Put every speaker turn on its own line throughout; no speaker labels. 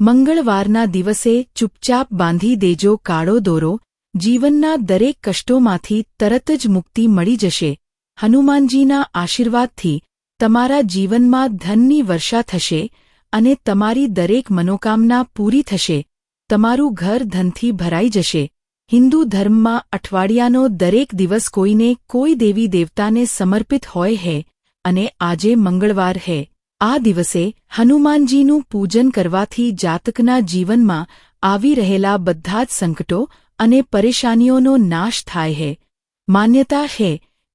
મંગળવારના દિવસે ચૂપચાપ બાંધી દેજો કાળો દોરો, જીવનના દરેક કષ્ટોમાંથી તરત જ મુક્તિ મળી જશે. હનુમાનજીના આશીર્વાદથી તમારા જીવનમાં ધનની વર્ષા થશે અને તમારી દરેક મનોકામના પૂરી થશે. તમારું ઘર ધનથી ભરાઈ જશે. હિન્દુ ધર્મમાં અઠવાડિયાનો દરેક દિવસ કોઈને કોઈ દેવી દેવતાને સમર્પિત હોય હે અને આજે મંગળવાર હે. આ દિવસે હનુમાનજીનું પૂજન કરવાથી જાતકના જીવનમાં આવી રહેલા બધા જ સંકટો અને પરેશાનીઓનો નાશ થાય છે માન્યતા છે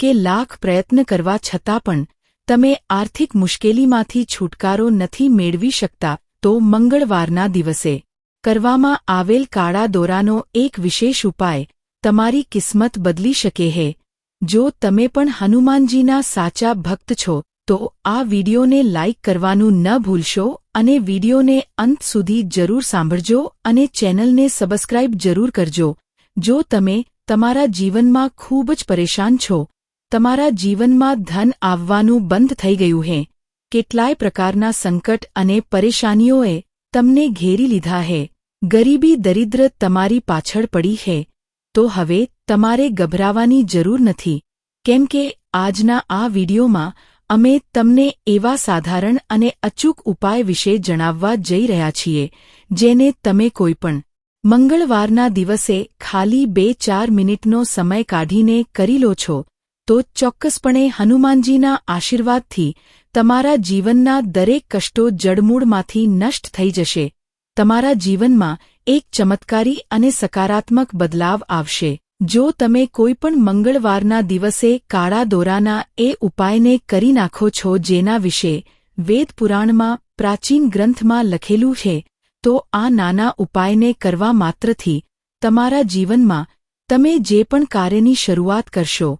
કે લાખ પ્રયત્ન કરવા છતાં પણ તમે આર્થિક મુશ્કેલીમાંથી છુટકારો નથી મેળવી શકતા તો મંગળવારના દિવસે કરવામાં આવેલ કાળા દોરાનો એક વિશેષ ઉપાય તમારી કિસ્મત બદલી શકે છે જો તમે પણ હનુમાનજીના સાચા ભક્ત છો તો આ વિડીયોને લાઇક કરવાનું ન ભૂલશો અને વિડિયોને અંત સુધી જરૂર સાંભળજો અને ચેનલને સબસ્ક્રાઇબ જરૂર કરજો. જો તમે તમારા જીવનમાં ખૂબ જ પરેશાન છો, તમારા જીવનમાં ધન આવવાનું બંધ થઈ ગયું હે, કેટલાય પ્રકારના સંકટ અને પરેશાનીઓએ તમને ઘેરી લીધા હે, ગરીબી દરિદ્ર તમારી પાછળ પડી હે, તો હવે તમારે ગભરાવાની જરૂર નથી. કેમ કે આજના આ વિડિયોમાં અમે તમને એવા સાધારણ અને અચૂક ઉપાય વિશે જણાવવા જઈ રહ્યા છીએ, જેને તમે કોઈપણ મંગળવારના દિવસે ખાલી બે ચાર મિનિટનો સમય કાઢીને કરી લો છો, તો ચોક્કસપણે હનુમાનજીના આશીર્વાદથી તમારા જીવનના દરેક કષ્ટો જડમૂળમાંથી નષ્ટ થઈ જશે. તમારા જીવનમાં એક ચમત્કારી અને સકારાત્મક બદલાવ આવશે. જો તમે કોઈપણ મંગળવારના દિવસે કાળા દોરાના એ ઉપાયને કરી નાખો છો જેના વિશે વેદ પુરાણમાં પ્રાચીન ગ્રંથમાં લખેલું છે, તો આ નાના ઉપાયને કરવા માત્રથી તમારા જીવનમાં તમે જે પણ કાર્યની શરૂઆત કરશો,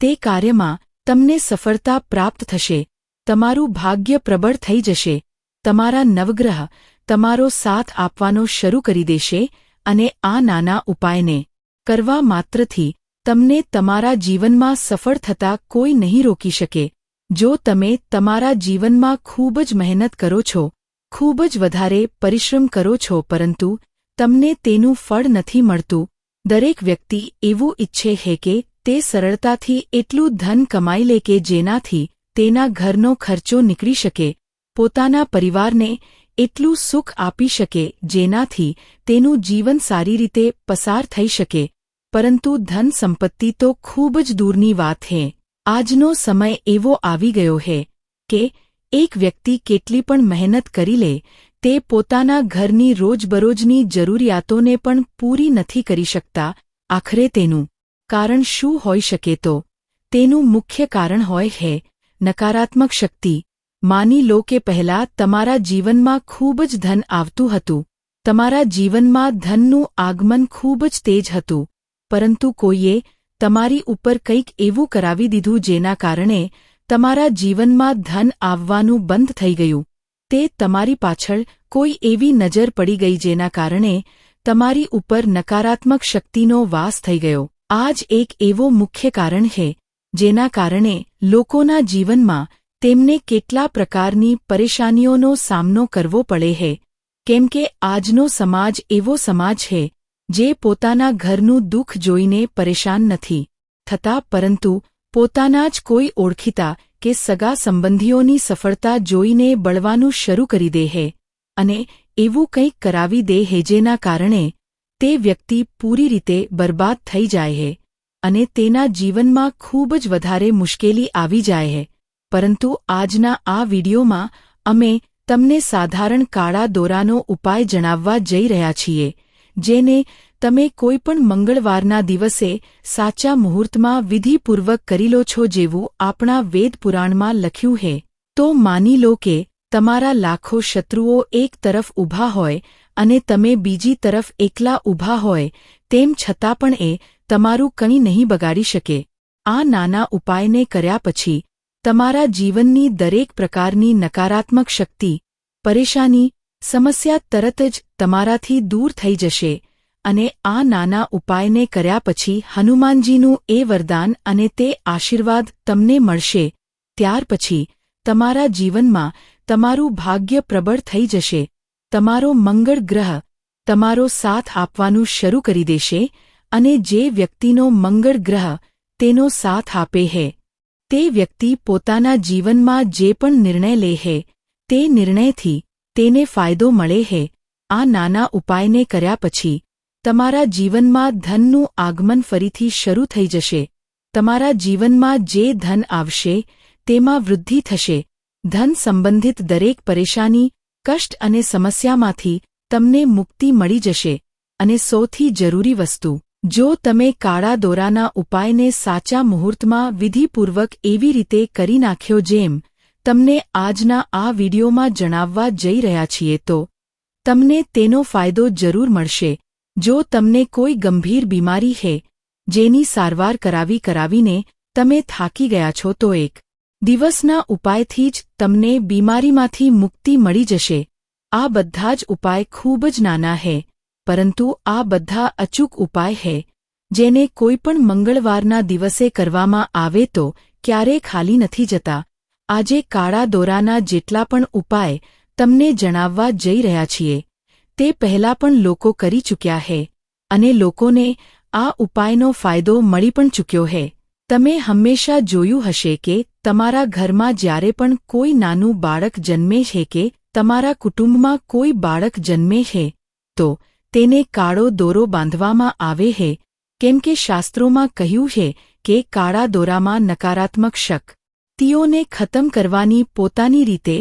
તે કાર્યમાં તમને સફળતા પ્રાપ્ત થશે, તમારું ભાગ્ય પ્રબળ થઈ જશે, તમારા નવગ્રહ તમારો સાથ આપવાનો શરૂ કરી દેશે અને આ નાના ઉપાયને કરવા માત્રથી તમને તમારા જીવનમાં સફળ થતા કોઈ નહીં રોકી શકે. જો તમે તમારા જીવનમાં ખૂબ જ મહેનત કરો છો, ખૂબ જ વધારે પરિશ્રમ કરો છો, પરંતુ તમને તેનું ફળ નથી મળતું, દરેક વ્યક્તિ એવું ઈચ્છે છે કે તે સરળતાથી એટલું ધન કમાઈ લે કે જેનાથી તેના ઘરનો ખર્ચો નીકળી શકે. પોતાના પરિવારને એટલું સુખ આપી શકે જેનાથી તેનું જીવન સારી રીતે પસાર થઈ શકે. પરંતુ ધન સંપત્તિ તો ખૂબ જ દૂરની વાત હે. આજનો સમય એવો આવી ગયો હે કે એક વ્યક્તિ કેટલી પણ મહેનત કરી લે, તે પોતાના ઘરની રોજબરોજની જરૂરિયાતોને પણ પૂરી નથી કરી શકતા. આખરે તેનું કારણ શું હોઈ શકે તો? તેનું મુખ્ય કારણ હોય હે નકારાત્મક શક્તિ. માની લો કે પહેલા તમારા જીવનમાં ખૂબ જ ધન આવતું હતું. તમારા જીવનમાં ધનનું આગમન ખૂબ જ તેજ હતું. પરંતુ કોઈએ તમારી ઉપર કંઈક એવું કરાવી દીધું જેના કારણે તમારા જીવનમાં ધન આવવાનું બંધ થઈ ગયું. તે તમારી પાછળ કોઈ એવી નજર પડી ગઈ જેના કારણે તમારી ઉપર નકારાત્મક શક્તિનો વાસ થઈ ગયો. આ જ એક એવો મુખ્ય કારણ છે, જેના કારણે લોકોના જીવનમાં તેમને કેટલા પ્રકારની પરેશાનીઓનો સામનો કરવો પડે છે કેમ કે આજનો સમાજ એવો સમાજ છે જે પોતાના ઘરનું દુઃખ જોઈને પરેશાન નથી, થતા પરંતુ પોતાના જ કોઈ ઓળખીતા કે સગા સંબંધીઓની સફળતા જોઈને બળવાનું શરૂ કરી દે હે, અને એવું કંઈક કરાવી દે હે જેના કારણે તે વ્યક્તિ પૂરી રીતે બરબાદ થઈ જાય હે, અને તેના જીવનમાં ખૂબ જ વધારે મુશ્કેલી આવી જાય હે. પરંતુ આજના આ વિડીયોમાં અમે તમને સાધારણ કાળા દોરાનો ઉપાય જણાવવા જઈ રહ્યા છીએ, જેને તમે કોઈપણ મંગળવારના દિવસે સાચા મુહૂર્તમાં વિધિપૂર્વક કરી લો છો જેવું આપણા વેદ પુરાણમાં લખ્યું હે તો માની લો કે તમારા લાખો શત્રુઓ એક તરફ ઊભા હોય અને તમે બીજી તરફ એકલા ઊભા હોય, તેમ છતાં પણ એ તમારું કંઈ નહીં બગાડી શકે. આ નાના ઉપાયને કર્યા પછી તમારા જીવનની દરેક પ્રકારની નકારાત્મક શક્તિ, પરેશાની, સમસ્યા તરત જ તમારાથી દૂર થઈ જશે અને આ નાના ઉપાયને કર્યા પછી હનુમાનજીનું એ વરદાન અને તે આશીર્વાદ તમને મળશે. ત્યાર પછી તમારા જીવનમાં તમારું ભાગ્ય પ્રબળ થઈ જશે. તમારો મંગળ ગ્રહ તમારો સાથ આપવાનું શરૂ કરી દેશે અને જે વ્યક્તિનો મંગળ ગ્રહ તેનો સાથ આપે હે. તે વ્યક્તિ પોતાના જીવનમાં જે પણ નિર્ણય લે હે, તે નિર્ણયથી તેને ફાયદો મળે હે, આ નાના ઉપાયને કર્યા પછી તમારા જીવનમાં ધનનું આગમન ફરીથી શરૂ થઈ જશે. તમારા જીવનમાં જે ધન આવશે, તેમાં વૃદ્ધિ થશે. ધન સંબંધિત દરેક પરેશાની, કષ્ટ અને સમસ્યામાંથી તમને મુક્તિ મળી જશે અને સૌથી જરૂરી વસ્તુ જો તમે કાળા દોરાના ઉપાયને સાચા મુહૂર્તમાં વિધિપૂર્વક એવી રીતે કરી નાખ્યો જેમ તમને આજના આ વિડીયોમાં જણાવવા જઈ રહ્યા છીએ તો તમને તેનો ફાયદો જરૂર મળશે. જો તમને કોઈ ગંભીર બીમારી હે, જેની સારવાર કરાવી કરાવીને તમે થાકી ગયા છો તો એક દિવસના ઉપાયથી જ તમને બીમારીમાંથી મુક્તિ મળી જશે. આ બધા જ ઉપાય ખૂબ જ નાના હે. પરંતુ આ બધા અચૂક ઉપાય હે, જેને કોઈપણ મંગળવારના દિવસે કરવામાં આવે તો ક્યારેય ખાલી નથી જતા. આજે કાળા દોરાના જેટલા પણ ઉપાય તમને જણાવવા જઈ રહ્યા છીએ, તે પહેલા પણ લોકો કરી ચૂક્યા હે, અને લોકોને આ ઉપાયનો ફાયદો મળી પણ ચૂક્યો હે. તમે હંમેશા જોયું હશે કે તમારા ઘરમાં જ્યારે પણ કોઈ નાનું બાળક જન્મે છે કે તમારા કુટુંબમાં કોઈ બાળક જન્મે છે, તો તેને કાળો દોરો બાંધવામાં આવે છે કેમ કે શાસ્ત્રોમાં કહ્યું છે કે કાળા દોરામાં નકારાત્મક શક તીઓને ખતમ કરવાની પોતાની રીતે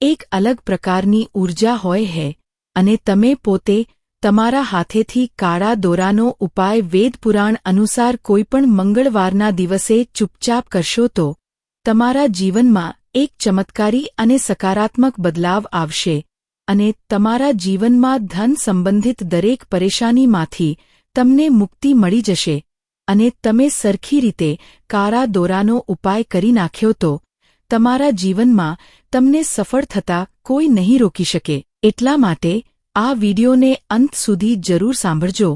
એક અલગ પ્રકારની ઊર્જા હોય હે, અને તમે પોતે તમારા હાથેથી કાળા દોરાનો ઉપાય વેદપુરાણ અનુસાર કોઈપણ મંગળવારના દિવસે ચૂપચાપ કરશો તો તમારા જીવનમાં એક ચમત્કારી અને સકારાત્મક બદલાવ આવશે. અને તમારા જીવનમાં ધન સંબંધિત દરેક પરેશાનીમાંથી તમને મુક્તિ મળી જશે અને તમે સરખી રીતે કાળા દોરાનો ઉપાય કરી નાખ્યો તો તમારા જીવનમાં તમને સફળ થતા કોઈ નહીં રોકી શકે. એટલા માટે આ વિડિયોને અંત સુધી જરૂર સાંભળજો.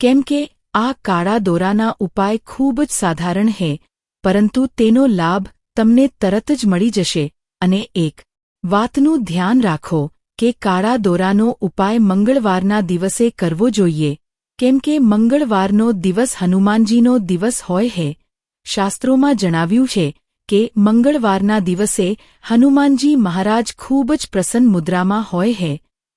કેમ કે આ કાળા દોરાના ઉપાય ખૂબ જ સાધારણ છે પરંતુ તેનો લાભ તમને તરત જ મળી જશે અને એક વાતનું ધ્યાન રાખો. કે કાળા દોરાનો ઉપાય મંગળવારના દિવસે કરવો જોઈએ. કેમ કે મંગળવારનો દિવસ હનુમાનજીનો દિવસ હોય હે. શાસ્ત્રોમાં જણાવ્યું છે કે મંગળવારના દિવસે હનુમાનજી મહારાજ ખૂબ જ પ્રસન્ન મુદ્રામાં હોય હે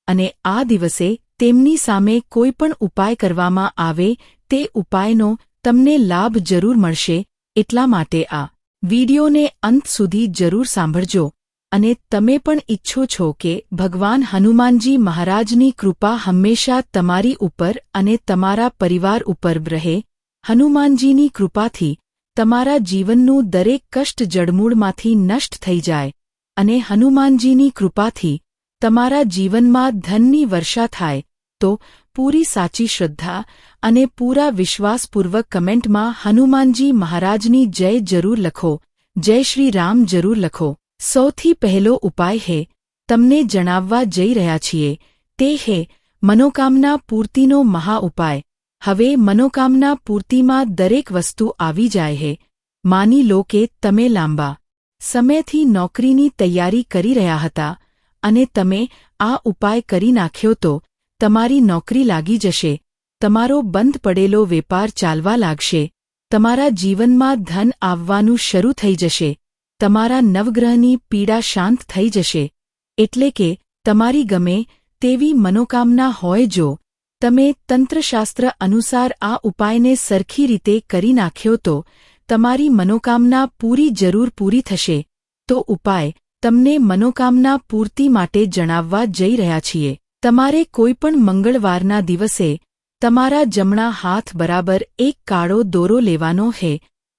અને આ દિવસે તેમની સામે કોઈ પણ ઉપાય કરવામાં આવે તે ઉપાયનો તમને લાભ જરૂર મળશે. એટલા માટે આ વિડિયોને અંત સુધી જરૂર સાંભળજો. અને તમે પણ ઇચ્છો છો કે ભગવાન હનુમાનજી મહારાજની કૃપા હંમેશા તમારી ઉપર અને તમારા પરિવાર ઉપર રહે, હનુમાનજીની કૃપાથી તમારા જીવનનું દરેક કષ્ટ જડમૂળમાંથી નષ્ટ થઈ જાય, અને હનુમાનજીની કૃપાથી તમારા જીવનમાં ધનની વર્ષા થાય, તો પૂરી સાચી શ્રદ્ધા અને પૂરા વિશ્વાસપૂર્વક કમેન્ટમાં હનુમાનજી મહારાજની જય જરૂર લખો, જય શ્રી રામ જરૂર લખો. સૌથી પહેલો ઉપાય હે, તમને જણાવવા જઈ રહ્યા છીએ, તે હે, મનોકામના પૂર્તિનો મહા ઉપાય. હવે મનોકામના પૂર્તિમાં દરેક વસ્તુ આવી જાય હે. માની લો કે તમે લાંબા સમયથી નોકરીની તૈયારી કરી રહ્યા હતા અને તમે આ ઉપાય કરી નાખ્યો તો તમારી નોકરી લાગી જશે, તમારો બંધ પડેલો વેપાર ચાલવા લાગશે, તમારા જીવનમાં ધન આવવાનું શરૂ થઈ જશે. તમારા નવગ્રહની પીડા શાંત થઈ જશે, એટલે કે તમારી ગમે તેવી મનોકામના હોય જો, તમે તંત્રશાસ્ત્ર અનુસાર આ ઉપાયને સરખી રીતે કરી નાખ્યો તો, તમારી મનોકામના પૂરી જરૂર પૂરી થશે, તો ઉપાય તમને મનોકામના પૂર્તિ માટે જણાવવા જઈ રહ્યા છીએ. તમારે કોઈપણ મંગળવારના દિવસે તમારા જમણા હાથ બરાબર એક કાળો દોરો લેવાનો છે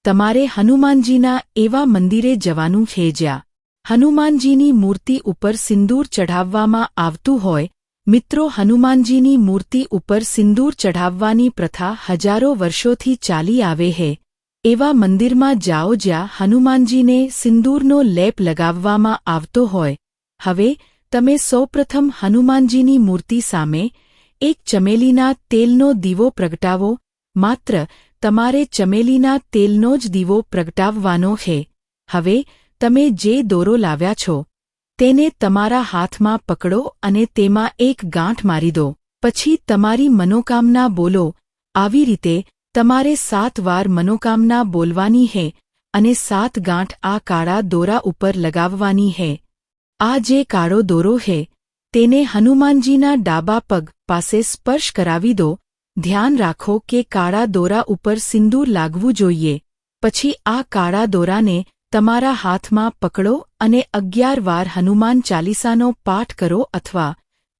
તમારે હનુમાનજીના એવા મંદિરે જવાનું છે જ્યાં હનુમાનજીની મૂર્તિ ઉપર સિંદૂર ચઢાવવામાં આવતું હોય. મિત્રો, હનુમાનજીની મૂર્તિ ઉપર સિંદૂર ચઢાવવાની પ્રથા હજારો વર્ષોથી ચાલી આવે છે એવા મંદિરમાં જાઓ જ્યાં હનુમાનજીને સિંદૂરનો લેપ લગાવવામાં આવતો હોય. હવે, તમે સૌપ્રથમ હનુમાનજીની મૂર્તિ સામે એક ચમેલીના તેલનો દીવો પ્રગટાવો. માત્ર તમારે ચમેલીના તેલનો જ દીવો પ્રગટાવવાનો છે હવે, તમે જે દોરો લાવ્યા છો, તેને તમારા હાથમાં પકડો અને તેમાં એક ગાંઠ મારી દો. પછી તમારી મનોકામના બોલો. આવી રીતે તમારે સાત વાર મનોકામના બોલવાની હે અને સાત ગાંઠ આ કાળા દોરા ઉપર લગાવવાની હે. આ જે કાળો દોરો હે, તેને હનુમાનજીના ડાબા પગ પાસે સ્પર્શ કરાવી દો ધ્યાન રાખો કે કાળા દોરા ઉપર સિંદૂર લાગવું જોઈએ. પછી આ કાળા દોરાને તમારા હાથમાં પકડો અને અગિયાર વાર હનુમાન ચાલીસાનો પાઠ કરો અથવા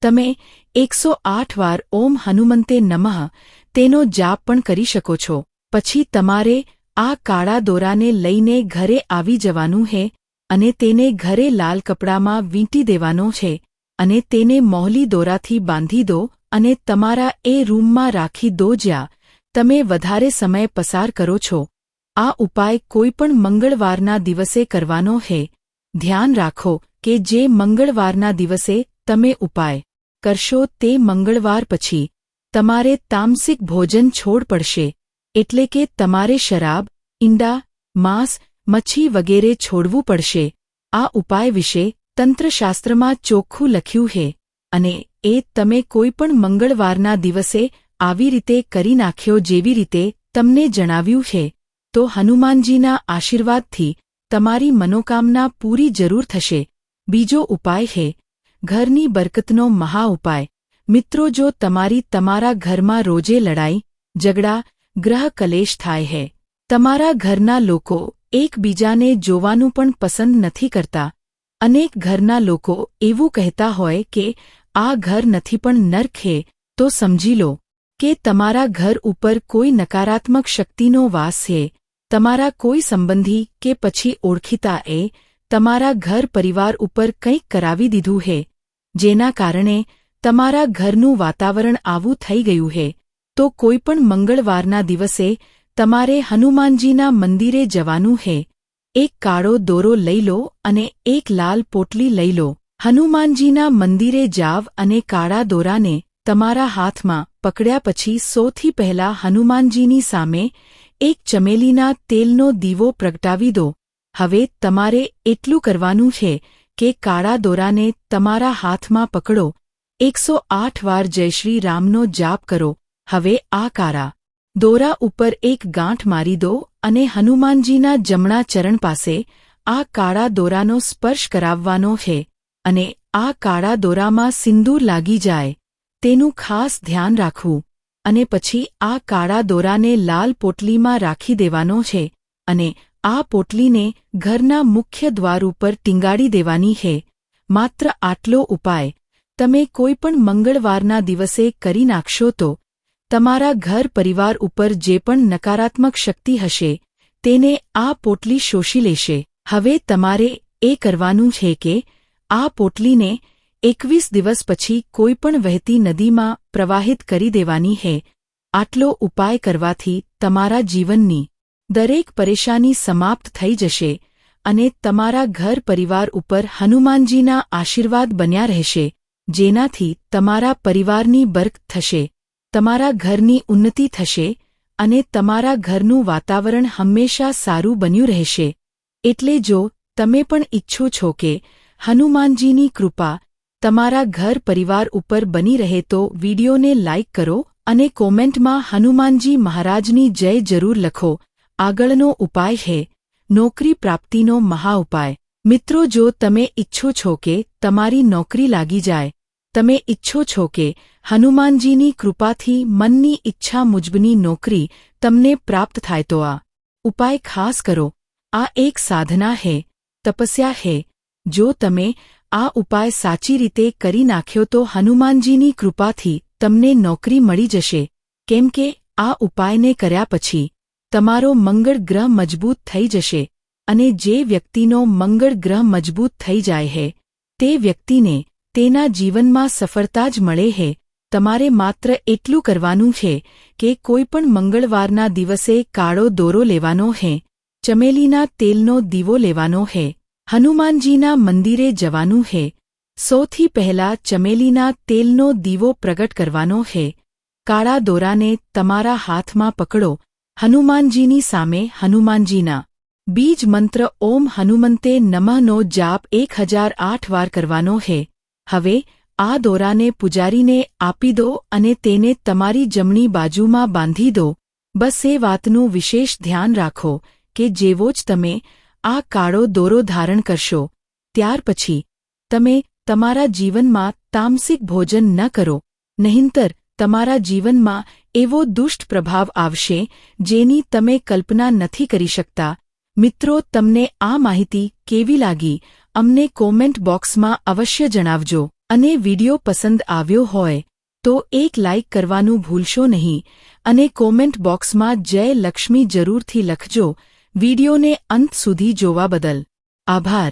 તમે એકસો આઠ વાર ઓમ હનુમંતે નમઃ તેનો જાપ પણ કરી શકો છો. પછી તમારે આ કાળા દોરાને લઈને ઘરે આવી જવાનું હે અને તેને ઘરે લાલ કપડામાં વીંટી દેવાનો છે અને તેને મોહલી દોરાથી બાંધી દો અને તમારા એ રૂમમાં રાખી દો જ્યાં તમે વધારે સમય પસાર કરો છો. આ ઉપાય કોઈપણ મંગળવારના દિવસે કરવાનો હે. ધ્યાન રાખો કે જે મંગળવારના દિવસે તમે ઉપાય કરશો તે મંગળવાર પછી તમારે તામસિક ભોજન છોડ પડશે. એટલે કે તમારે શરાબ, ઈંડા, માંસ, મચ્છી વગેરે છોડવું પડશે. આ ઉપાય વિશે તંત્રશાસ્ત્રમાં ચોખ્ખું લખ્યું છે અને એ તમે કોઈ પણ મંગળવારના દિવસે આવી રીતે કરી નાખ્યો જેવી રીતે તમને જણાવ્યું છે, તો હનુમાનજીના આશીર્વાદથી તમારી મનોકામના પૂરી જરૂર થશે. બીજો ઉપાય છે, ઘરની બરકતનો મહા ઉપાય. મિત્રો, જો તમારી તમારા ઘરમાં રોજે લડાઈ, ઝઘડા, ગ્રહ કલેશ થાય છે તમારા ઘરના લોકો એકબીજાને જોવાનું પણ પસંદ નથી કરતા. અનેક ઘરના લોકો એવું કહેતા હોય કે આ ઘર નથી પણ નરખે તો સમજી લો કે તમારા ઘર ઉપર કોઈ નકારાત્મક શક્તિનો વાસ છે તમારા કોઈ સંબંધી કે પછી ઓળખીતા એ તમારા ઘર પરિવાર ઉપર કંઈક કરાવી દીધું છે જેના કારણે તમારા ઘરનું વાતાવરણ આવું થઈ ગયું છે તો કોઈપણ મંગળવારના દિવસે તમારે હનુમાનજીના મંદિરે જવાનું છે એક કાળો દોરો લઈ લો અને એક લાલ પોટલી લઈ લો. હનુમાનજીના મંદિરે જાવ અને કાળા દોરાને તમારા હાથમાં પકડ્યા પછી સૌથી પહેલા હનુમાનજીની સામે એક ચમેલીના તેલનો દીવો પ્રગટાવી દો. હવે તમારે એટલું કરવાનું છે કે કાળા દોરાને તમારા હાથમાં પકડો. એકસો આઠ વાર જય શ્રી રામનો જાપ કરો. હવે આ કાળા દોરા ઉપર એક ગાંઠ મારી દો અને હનુમાનજીના જમણા ચરણ પાસે આ કાળા દોરાનો સ્પર્શ કરાવવાનો છે. અને આ કાળા દોરામાં સિંદૂર લાગી જાય, તેનું ખાસ ધ્યાન રાખવું, અને પછી આ કાળા દોરાને લાલ પોટલીમાં રાખી દેવાનો છે, અને આ પોટલીને ઘરના મુખ્ય દ્વાર ઉપર ટીંગાડી દેવાની છે. માત્ર આટલો ઉપાય, તમે કોઈપણ મંગળવારના દિવસે કરી નાખશો તો, તમારા ઘર પરિવાર ઉપર જે પણ નકારાત્મક શક્તિ હશે, તેને આ પોટલી શોષી લેશે. હવે તમારે એ કરવાનું છે કે આ પોટલીને એકવીસ દિવસ પછી કોઈપણ વહેતી નદીમાં પ્રવાહિત કરી દેવાની છે આટલો ઉપાય કરવાથી તમારા જીવનની દરેક પરેશાની સમાપ્ત થઈ જશે અને તમારા ઘર પરિવાર ઉપર હનુમાનજીના આશીર્વાદ બન્યા રહેશે, જેનાથી તમારા પરિવારની બર્ક થશે, તમારા ઘરની ઉન્નતિ થશે અને તમારા ઘરનું વાતાવરણ હંમેશા સારું બન્યું રહેશે. એટલે જો તમે પણ ઇચ્છો છો કે હનુમાનજીની કૃપા તમારા ઘર પરિવાર ઉપર બની રહે તો વિડીયોને લાઇક કરો અને કોમેન્ટમાં હનુમાનજી મહારાજની જય જરૂર લખો. આગળનો ઉપાય છે નોકરી પ્રાપ્તિનો મહા ઉપાય. મિત્રો જો તમે ઈચ્છો છો કે તમારી નોકરી લાગી જાય, તમે ઈચ્છો છો કે હનુમાનજીની કૃપાથી મનની ઈચ્છા મુજબની નોકરી તમને પ્રાપ્ત થાય તો આ ઉપાય ખાસ કરો. આ એક સાધના હે, તપસ્યા હે જો તમે આ ઉપાય સાચી રીતે કરી નાખ્યો તો હનુમાનજીની કૃપાથી તમને નોકરી મળી જશે. કેમ કે આ ઉપાયને કર્યા પછી તમારો મંગળ ગ્રહ મજબૂત થઈ જશે અને જે વ્યક્તિનો મંગળ ગ્રહ મજબૂત થઈ જાય હે, તે વ્યક્તિને તેના જીવનમાં સફળતા જ મળે હે. તમારે માત્ર એટલું કરવાનું છે કે કોઈપણ મંગળવારના દિવસે કાળો દોરો લેવાનો હે, ચમેલીના તેલનો દીવો લેવાનો હે. હનુમાનજીના મંદિરે જવાનું હે. સૌથી પહેલા ચમેલીના તેલનો દીવો પ્રગટ કરવાનો હે. કાળા દોરાને તમારા હાથમાં પકડો. હનુમાનજીની સામે હનુમાનજીના. બીજ મંત્ર ઓમ હનુમંતે નમઃનો જાપ એક હજાર આઠ વાર કરવાનો હે. હવે આ દોરાને પૂજારીને આપી દો અને તેને તમારી જમણી બાજુમાં બાંધી દો. બસ એ વાતનું વિશેષ ધ્યાન રાખો કે જેવો જ તમે આ કાળો દોરો ધારણ કરશો. ત્યાર પછી, તમે તમારા જીવનમાં તામસિક ભોજન ન કરો. નહીંતર, તમારા જીવનમાં એવો દુષ્ટ પ્રભાવ આવશે, જેની તમે કલ્પના નથી કરી શકતા. મિત્રો, તમને આ માહિતી કેવી લાગી? અમને કોમેન્ટ બોક્સમાં અવશ્ય જણાવજો. અને વિડિયો પસંદ આવ્યો હોય, તો એક લાઇક કરવાનું ભૂલશો નહીં. અને કોમેન્ટ બોક્સમાં જય લક્ષ્મી જરૂરથી લખજો. વિડિયોને અંત સુધી જોવા બદલ આભાર.